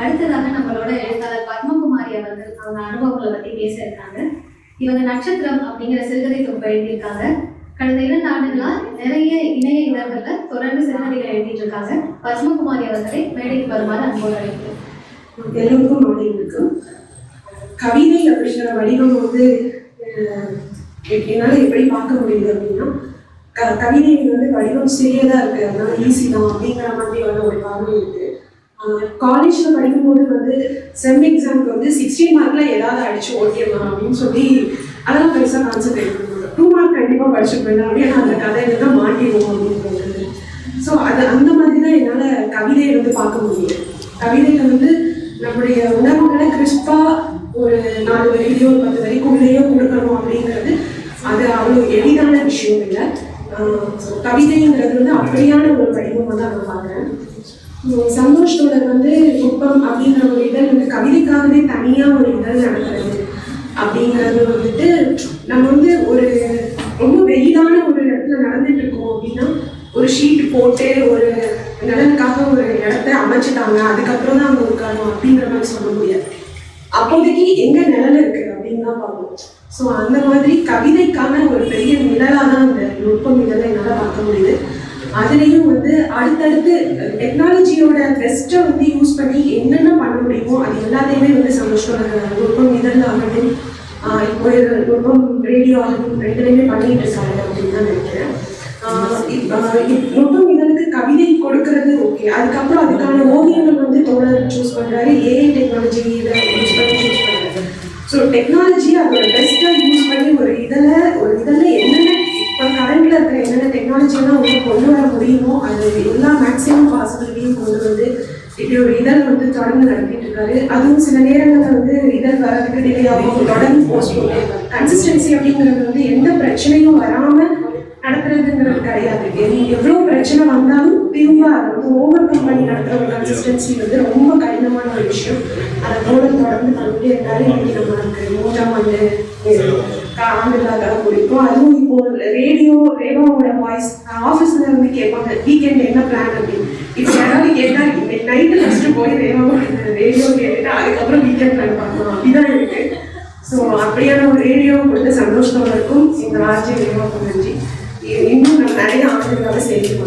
அடுத்ததாக நம்மளோட எழுத்தாளர் பத்மகுமாரி அவர்கள் அவங்க அனுபவங்களை பத்தி பேச இருக்காங்க இவங்க நட்சத்திரம் அப்படிங்கிற சிறுகதை தொகுப்பு எழுதியிருக்காங்க. கடந்த இரண்டு ஆண்டுகளா நிறைய இணைய இதழ்கள்ல தொடர்ந்து சிறுகதைகள் எழுதிட்டு இருக்காங்க. பத்மகுமாரி அவர்களை மேடைக்கு வருமாறு அன்போடு அழைக்கிறேன் எல்லோருக்கும் மாலை கவிதை அப்படிங்கிற வடிவம் வந்து அஹ், என்னால எப்படி பார்க்க முடியுது அப்படின்னா க கவிதை வந்து வடிவம் சிறியதா இருக்கு. அதனால ஈஸி தான் அப்படிங்கிற மாதிரியான ஒரு பார்வை இருக்கு. காலேஜ்ல படிக்கும்போது வந்து செம் எக்ஸாம்க்கு வந்து சிக்ஸ்டீன் மார்க்ல ஏதாவது அடிச்சு ஓட்டிடலாம் அப்படின்னு சொல்லி அதெல்லாம் பெருசா கான்சென்ட்ரேட் பண்ணுவாங்க டூ மார்க் கண்டிப்பா படிச்சு போயிடலாம் அப்படியே அந்த கதை தான் மாட்டிடுவோம் அப்படின்னு ஸோ அது அந்த மாதிரி தான் என்னால் கவிதையை வந்து பார்க்க முடியும். கவிதையில வந்து நம்முடைய உணர்வுகளை கிறிஸ்பா ஒரு நாலு வரையிலையோ ஒரு பத்து வரிக்குள்ளேயோ கொடுக்கணும் அப்படிங்கிறது அது அவ்வளோ எளிதான விஷயம் இல்லை. கவிதைங்கிறது வந்து அப்படியான ஒரு வடிவமாக தான் நான் பார்க்குறேன். சந்தோஷ் தோழர் வந்து குப்பம் அப்படிங்கிற ஒரு இதழ் வந்து கவிதைக்காகவே தனியாக ஒரு இதழ் நடக்கிறது அப்படிங்கிறது வந்துட்டு நம்ம வந்து ஒரு ரொம்ப வெயிலான ஒரு இடத்துல நடந்துட்டு இருக்கோம் அப்படின்னா ஒரு ஷீட் போட்டு ஒரு நலனுக்காக ஒரு இடத்த அமைச்சிட்டாங்க அதுக்கப்புறம் தான் அங்கே உட்காரணும் அப்படிங்கிற மாதிரி சொல்ல முடியாது. அப்போதைக்கு எங்க நிழல் இருக்கு அப்படின்னு தான் பார்க்கணும். ஸோ அந்த மாதிரி கவிதைக்கான ஒரு பெரிய நிழலாக தான் அந்த நுட்பம் இதெல்லாம் என்னால் பார்க்க முடியுது. அதுலேயும் வந்து அடுத்தடுத்து டெக்னாலஜியோட பெஸ்ட்டை வந்து யூஸ் பண்ணி என்னென்ன பண்ண முடியுமோ அது எல்லாத்தையுமே வந்து சந்தோஷத்தோட நுட்பம் இதழ் ஆகட்டும் இப்போ இது நுட்பம் ரேடியோ ஆகட்டும் ரெண்டுலையுமே பண்ணிட்டு இருக்காங்க அப்படின்னு தான் நினைக்கிறேன். ஆஹ் இதழுக்கு கவிதை கொடுக்கறது ஓகே அதுக்கப்புறம் அதுக்கான ஓவியங்கள் வந்து தோழர் சூஸ் பண்றாரு. ஏஐ டெக்னாலஜி இதை யூஸ் பண்ணி சூஸ் பண்ணுறாரு ஸோ டெக்னாலஜி அதோட பெஸ்ட்டாக யூஸ் பண்ணி ஒரு இதில் ஒரு இதில் என்னென்ன டெக்னாலஜியெல்லாம் வந்து கொண்டு வர முடியுமோ அது எல்லா மேக்ஸிமம் பாசிபிலிட்டியும் கொண்டு வந்து இப்படி ஒரு இதழ் வந்து தொடர்ந்து நடத்திட்டு இருக்காரு. அதுவும் சில நேரங்களில் வந்து இதழ் வரதுக்கு டிலே ஆகும் தொடர்ந்து போஸ்ட் கன்சிஸ்டன்சி அப்படிங்கிறது வந்து எந்த பிரச்சனையும் வராமல் நடத்துறதுங்கிறது கிடையாது. எவ்- எவ்வளவு பிரச்சனை வந்தாலும் திரும்ப அதை வந்து ஓவர் கம் பண்ணி நடத்துற ஒரு கன்சிஸ்டன்சி வந்து ரொம்ப கடினமான ஒரு விஷயம். அதை போல தொடர்ந்து பண்ணிட்டே இருக்காரு. இன்னைக்கு நம்மளுக்கு மூன்றாம் ஆண்டு ஆண்டுகளாக தான் பிடிக்கும் அதுவும் இப்போ ரேடியோ ரேவாவோட வாய்ஸ் ஆஃபீஸ்ல இருந்து கேட்பாங்க வீக்கெண்ட் என்ன பிளான் அப்படின்னு. இப்போ யாராவது கேட்டா நைட்டு ஃபர்ஸ்ட் போய் ரேவாவோட ரேடியோ கேட்டுட்டு அதுக்கப்புறம் வீக்கெண்ட் பிளான் பண்ணலாம் அப்படிதான் இருக்கு. ஸோ அப்படியான ஒரு ரேடியோ கொடுத்த சந்தோஷத்தோட இருக்கும். இந்த ஆட்சி ரேடியோ நன்றி. இன்னும் நான் நிறைய ஆண்டுகளாக செய்யணும்